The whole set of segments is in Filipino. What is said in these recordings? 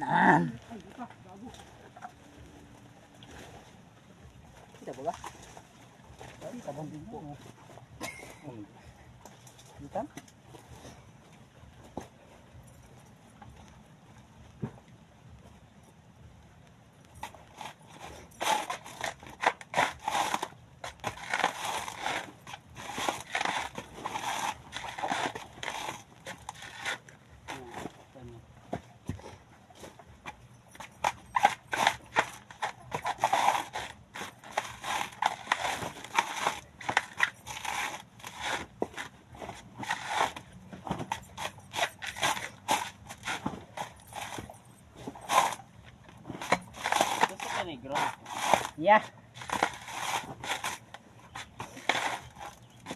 Nan. Kita ba? Kita po? Kita? Gusto ka negro. Yeah.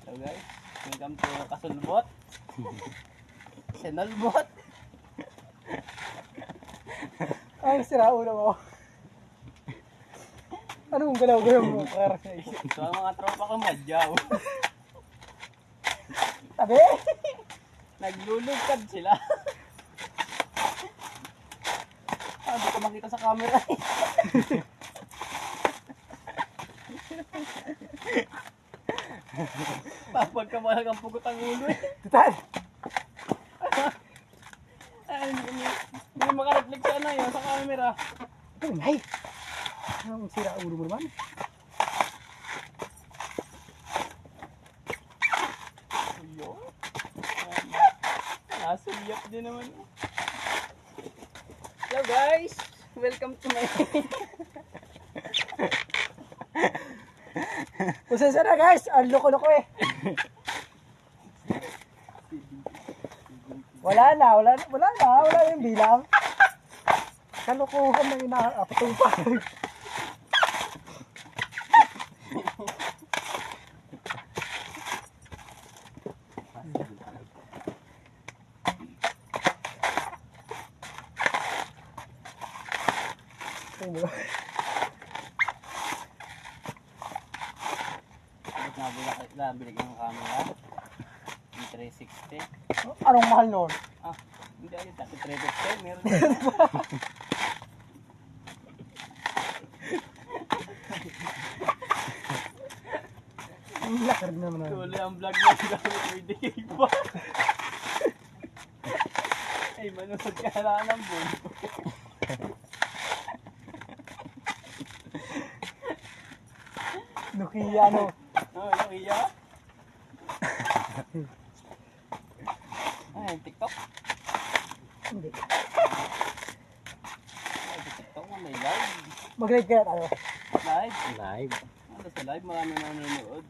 So guys, welcome to Kasulbot. Sinulbot. Ay, sira ulo mo. Anong galaw-galaw mo? So ang mga tropa ko madyaw. Tabi! Naglulugkad sila. ah, di ko makita sa camera. Papag ka mo ang pugot ang ulo eh. Tutan! Ay, hindi, hindi, makareflect sa ano yun, sa camera. Ito ngay! Anong sira ulo mo naman? Ayun. Nasulyap din naman. Hello guys! Welcome to my... Pasensya na guys! Ang loko-loko eh! Wala na, wala na, wala na, wala na yung bilang. Kalukuhan na inaapatupag. Bakit nabili ka ng camera? Yung 360. Anong mahal nun? Ah, hindi ayun, dati 350. Meron Ang rin naman. nun. Tuloy ang vlog na gamit may digig pa. Ay, manood ka na ng bull. Nokia ano. Oh, yung iya. Ay, TikTok. Hindi. Ay, TikTok mo may live. Mag-rate kaya tayo. Live. Live. Ano sa live, marami na nanonood.